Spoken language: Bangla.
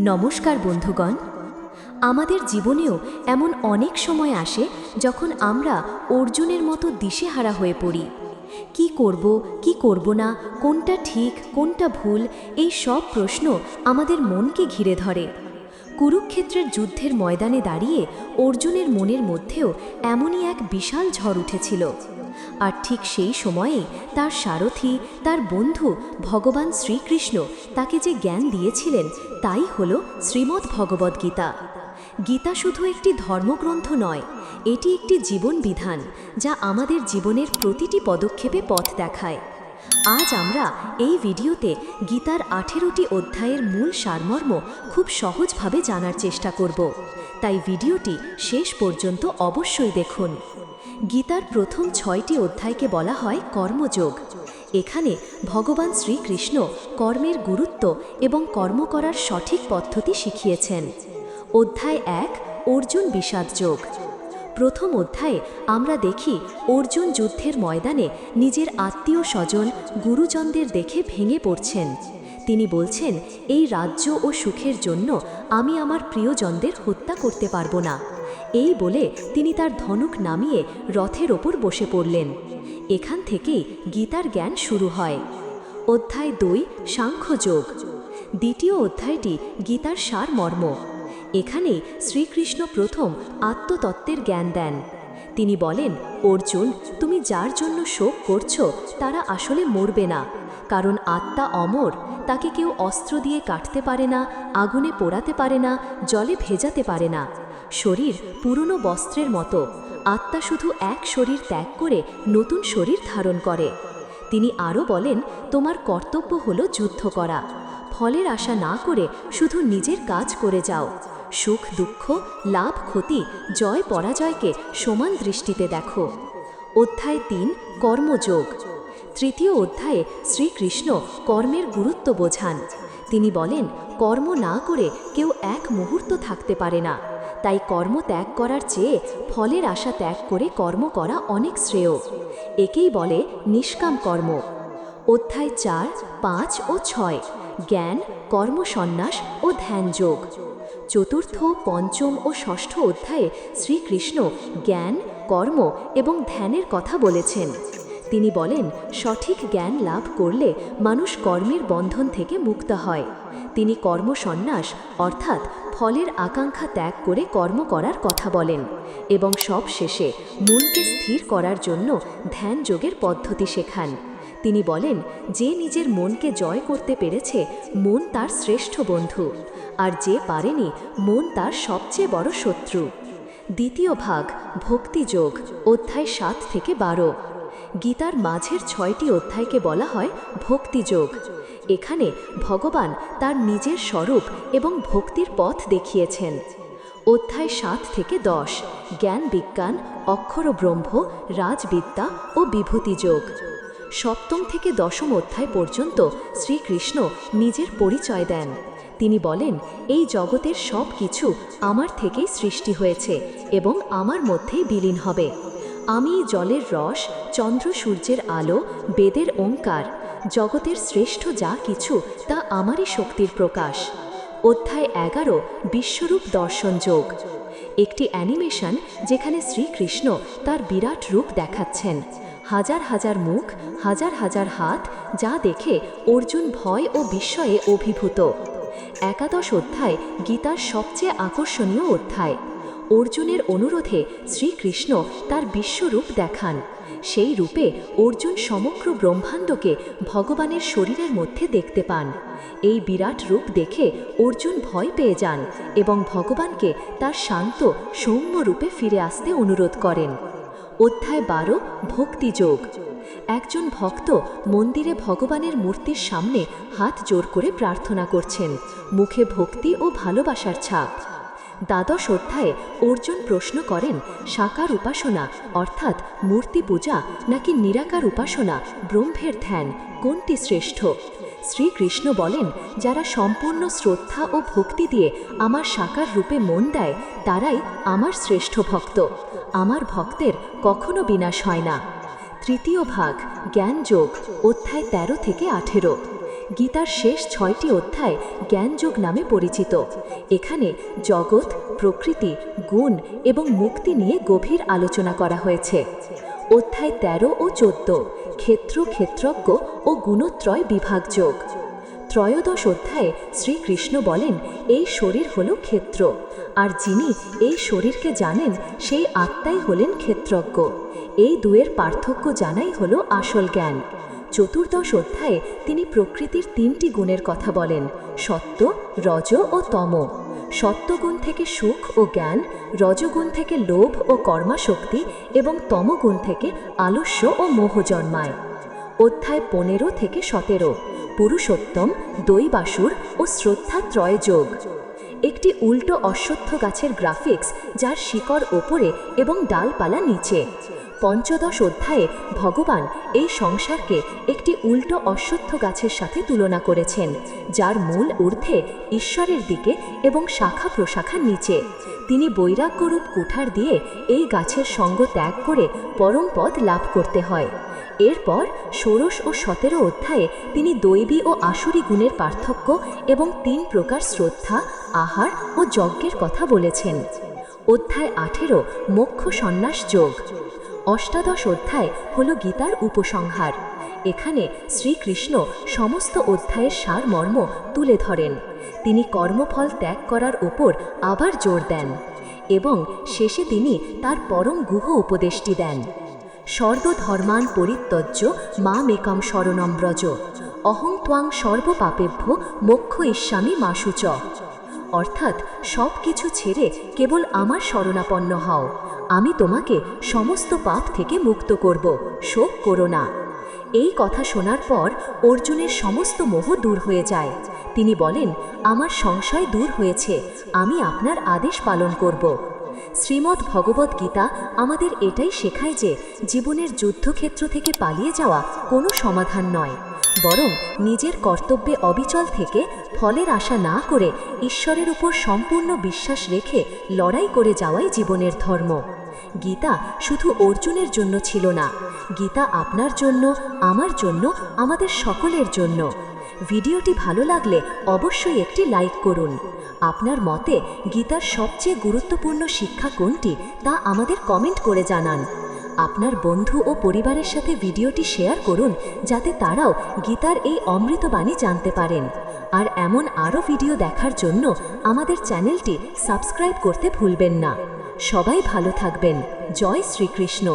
নমস্কার বন্ধুগণ। আমাদের জীবনেও এমন অনেক সময় আসে যখন আমরা অর্জুনের মতো দিশেহারা হয়ে পড়ি। কি করব কি করব না, কোনটা ঠিক, কোনটা ভুল, এই সব প্রশ্ন আমাদের মনকে ঘিরে ধরে। কুরুক্ষেত্রের যুদ্ধের ময়দানে দাঁড়িয়ে অর্জুনের মনের মধ্যেও এমনই এক বিশাল ঝড় উঠেছিল। আর ঠিক সেই সময়ে তার সারথি, তার বন্ধু ভগবান শ্রীকৃষ্ণ তাকে যে জ্ঞান দিয়েছিলেন তাই হল শ্রীমদ্ ভগবদ্গীতা গীতা শুধু একটি ধর্মগ্রন্থ নয়, এটি একটি জীবন বিধান যা আমাদের জীবনের প্রতিটি পদক্ষেপে পথ দেখায়। আজ আমরা এই ভিডিওতে গীতার আঠেরোটি অধ্যায়ের মূল সারমর্ম খুব সহজভাবে জানার চেষ্টা করব। তাই ভিডিওটি শেষ পর্যন্ত অবশ্যই দেখুন। গীতার প্রথম ছয়টি অধ্যায়কে বলা হয় কর্মযোগ। এখানে ভগবান শ্রীকৃষ্ণ কর্মের গুরুত্ব এবং কর্ম করার সঠিক পদ্ধতি শিখিয়েছেন। অধ্যায় এক, অর্জুন বিষাদ যোগ। প্রথম অধ্যায়ে আমরা দেখি অর্জুন যুদ্ধের ময়দানে নিজের আত্মীয় স্বজন গুরুজনদের দেখে ভেঙে পড়ছেন। তিনি বলছেন, এই রাজ্য ও সুখের জন্য আমি আমার প্রিয়জনদের হত্যা করতে পারব না। এই বলে তিনি তার ধনুক নামিয়ে রথের ওপর বসে পড়লেন। এখান থেকেই গীতার জ্ঞান শুরু হয়। অধ্যায় দুই সাংখ্যযোগ দ্বিতীয় অধ্যায়টি গীতার সারমর্ম। এখানেই শ্রীকৃষ্ণ প্রথম আত্মতত্ত্বের জ্ঞান দেন। তিনি বলেন, অর্জুন, তুমি যার জন্য শোক করছ, তারা আসলে মরবে না। কারণ আত্মা অমর, তাকে কেউ অস্ত্র দিয়ে কাটতে পারে না, আগুনে পোড়াতে পারে না, জলে ভেজাতে পারে না। শরীর পুরনো বস্ত্রের মতো। আত্মা শুধু এক শরীর ত্যাগ করে নতুন শরীর ধারণ করে। তিনি আরও বলেন, তোমার কর্তব্য হলো যুদ্ধ করা। ফলের আশা না করে শুধু নিজের কাজ করে যাও। সুখ, দুঃখ, লাভ, ক্ষতি, জয়, পরাজয়কে সমান দৃষ্টিতে দেখো। অধ্যায় তিন, কর্মযোগ। তৃতীয় অধ্যায়ে শ্রীকৃষ্ণ কর্মের গুরুত্ব বোঝান। তিনি বলেন, কর্ম না করে কেউ এক মুহূর্ত থাকতে পারে না। তাই কর্ম ত্যাগ করার চেয়ে ফলের আশা ত্যাগ করে কর্ম করা অনেক শ্রেয়। একেই বলে নিষ্কাম কর্ম। অধ্যায় চার, পাঁচ ও ছয়, জ্ঞান কর্মসন্ন্যাস ও ধ্যানযোগ চতুর্থ, পঞ্চম ও ষষ্ঠ অধ্যায়ে শ্রীকৃষ্ণ জ্ঞান, কর্ম এবং ধ্যানের কথা বলেছেন। তিনি বলেন, সঠিক জ্ঞান লাভ করলে মানুষ কর্মের বন্ধন থেকে মুক্ত হয়। তিনি কর্মসন্ন্যাস, অর্থাৎ ফলের আকাঙ্ক্ষা ত্যাগ করে কর্ম করার কথা বলেন এবং সব শেষে মনকে স্থির করার জন্য ধ্যান যোগের পদ্ধতি শেখান। তিনি বলেন, যে নিজের মনকে জয় করতে পেরেছে, মন তার শ্রেষ্ঠ বন্ধু, আর যে পারেনি, মন তার সবচেয়ে বড় শত্রু। দ্বিতীয় ভাগ ভক্তিযোগ অধ্যায় সাত থেকে বারো। গীতার মাঝের ছয়টি অধ্যায়কে বলা হয় ভক্তিযোগ। এখানে ভগবান তার নিজের স্বরূপ এবং ভক্তির পথ দেখিয়েছেন। অধ্যায় সাত থেকে দশ, জ্ঞান বিজ্ঞান, অক্ষর ব্রহ্ম, রাজবিদ্যা ও বিভূতিযোগ। সপ্তম থেকে দশম অধ্যায় পর্যন্ত শ্রীকৃষ্ণ নিজের পরিচয় দেন। তিনি বলেন, এই জগতের সব কিছু আমার থেকেই সৃষ্টি হয়েছে এবং আমার মধ্যেই বিলীন হবে। আমি জলের রস, চন্দ্র সূর্যের আলো, বেদের ওঙ্কার, জগতের শ্রেষ্ঠ যা কিছু তা আমারই শক্তির প্রকাশ। অধ্যায় এগারো, বিশ্বরূপ দর্শন যোগ। একটি অ্যানিমেশন যেখানে শ্রীকৃষ্ণ তার বিরাট রূপ দেখাচ্ছেন। হাজার হাজার মুখ, হাজার হাজার হাত, যা দেখে অর্জুন ভয় ও বিস্ময়ে অভিভূত। একাদশ অধ্যায় গীতার সবচেয়ে আকর্ষণীয় অধ্যায়। অর্জুনের অনুরোধে শ্রীকৃষ্ণ তার বিশ্বরূপ দেখান। সেই রূপে অর্জুন সমগ্র ব্রহ্মাণ্ডকে ভগবানের শরীরের মধ্যে দেখতে পান। এই বিরাট রূপ দেখে অর্জুন ভয় পেয়ে যান এবং ভগবানকে তার শান্ত, সৌম্য রূপে ফিরে আসতে অনুরোধ করেন। অধ্যায় বারো ভক্তিযোগ একজন ভক্ত মন্দিরে ভগবানের মূর্তির সামনে হাত জোর করে প্রার্থনা করছেন। মুখে ভক্তি ও ভালোবাসার ছাপ। দ্বাদশ অধ্যায়ে অর্জুন প্রশ্ন করেন, সাকার উপাসনা, অর্থাৎ মূর্তি পূজা, নাকি নিরাকার উপাসনা, ব্রহ্মের ধ্যান, কোনটি শ্রেষ্ঠ? শ্রীকৃষ্ণ বলেন, যারা সম্পূর্ণ শ্রদ্ধা ও ভক্তি দিয়ে আমার সাকার রূপে মন দেয়, তারাই আমার শ্রেষ্ঠ ভক্ত। আমার ভক্তের কখনো বিনাশ হয় না। তৃতীয় ভাগ, জ্ঞানযোগ, অধ্যায় তেরো থেকে আঠেরো। গীতার শেষ ছয়টি অধ্যায় জ্ঞানযোগ নামে পরিচিত। এখানে জগৎ, প্রকৃতি, গুণ এবং মুক্তি নিয়ে গভীর আলোচনা করা হয়েছে। অধ্যায় তেরো ও চোদ্দ, ক্ষেত্র, ক্ষেত্রজ্ঞ ও গুণত্রয় বিভাগযোগ। ত্রয়োদশ অধ্যায়ে শ্রীকৃষ্ণ বলেন, এই শরীর হল ক্ষেত্র। আর যিনি এই শরীরকে জানেন, সেই আত্মাই হলেন ক্ষেত্রজ্ঞ। এই দুয়ের পার্থক্য জানাই হল আসল জ্ঞান। চতুর্দশ অধ্যায়ে তিনি প্রকৃতির তিনটি গুণের কথা বলেন, সত্য, রজ ও তম। সত্যগুণ থেকে সুখ ও জ্ঞান, রজগুণ থেকে লোভ ও কর্মাশক্তি এবং তমগুণ থেকে আলস্য ও মোহ জন্মায়। অধ্যায় পনেরো থেকে সতেরো, পুরুষোত্তম, দৈবাসুর ও শ্রদ্ধা ত্রয় যোগ। একটি উল্টো অশ্বত্থ গাছের গ্রাফিক্স যার শিকড় ওপরে এবং ডালপালা নিচে। পঞ্চদশ অধ্যায়ে ভগবান এই সংসারকে একটি উল্টো অশ্বত্থ গাছের সাথে তুলনা করেছেন, যার মূল ঊর্ধ্বে ঈশ্বরের দিকে এবং শাখা প্রশাখার নিচে। তিনি বৈরাগ্যরূপ কুঠার দিয়ে এই গাছের সঙ্গ ত্যাগ করে পরম পদ লাভ করতে হয়। এরপর ষোড়শ ও সতেরো অধ্যায়ে তিনি দৈবী ও আসুরি গুণের পার্থক্য এবং তিন প্রকার শ্রদ্ধা, আহার ও যজ্ঞের কথা বলেছেন। অধ্যায় আঠেরো, মোক্ষ সন্ন্যাস যোগ। অষ্টাদশ অধ্যায় হল গীতার উপসংহার। এখানে শ্রীকৃষ্ণ সমস্ত অধ্যায়ের সারমর্ম তুলে ধরেন। তিনি কর্মফল ত্যাগ করার ওপর আবার জোর দেন এবং শেষে তিনি তার পরম গুহ উপদেশটি দেন। সর্বধর্মান পরিত্যজ্য মা মেকম শরণম ব্রজ অহং ত্বাং সর্বপাপেভ্য মোক্ষ ইস্বামী মাসুচ। অর্থাৎ সব কিছু ছেড়ে কেবল আমার শরণাপন্ন হও। আমি তোমাকে সমস্ত পাপ থেকে মুক্ত করব, শোক করো না। এই কথা শোনার পর অর্জুনের সমস্ত মোহ দূর হয়ে যায়। তিনি বলেন, আমার সংশয় দূর হয়েছে, আমি আপনার আদেশ পালন করব। শ্রীমদ্ ভগবত গীতা আমাদের এটাই শেখায় যে জীবনের যুদ্ধক্ষেত্র থেকে পালিয়ে যাওয়া কোনো সমাধান নয়। বরং নিজের কর্তব্যে অবিচল থেকে ফলের আশা না করে ঈশ্বরের উপর সম্পূর্ণ বিশ্বাস রেখে লড়াই করে যাওয়াই জীবনের ধর্ম। গীতা শুধু অর্জুনের জন্য ছিল না, গীতা আপনার জন্য, আমার জন্য, আমাদের সকলের জন্য। ভিডিওটি ভালো লাগলে অবশ্যই একটি লাইক করুন। আপনার মতে গীতার সবচেয়ে গুরুত্বপূর্ণ শিক্ষা কোনটি তা আমাদের কমেন্ট করে জানান। আপনার বন্ধু ও পরিবারের সাথে ভিডিওটি শেয়ার করুন, যাতে তারাও গীতার এই অমৃতবাণী জানতে পারেন। আর এমন আরও ভিডিও দেখার জন্য আমাদের চ্যানেলটি সাবস্ক্রাইব করতে ভুলবেন না। সবাই ভালো থাকবেন। জয় শ্রীকৃষ্ণ।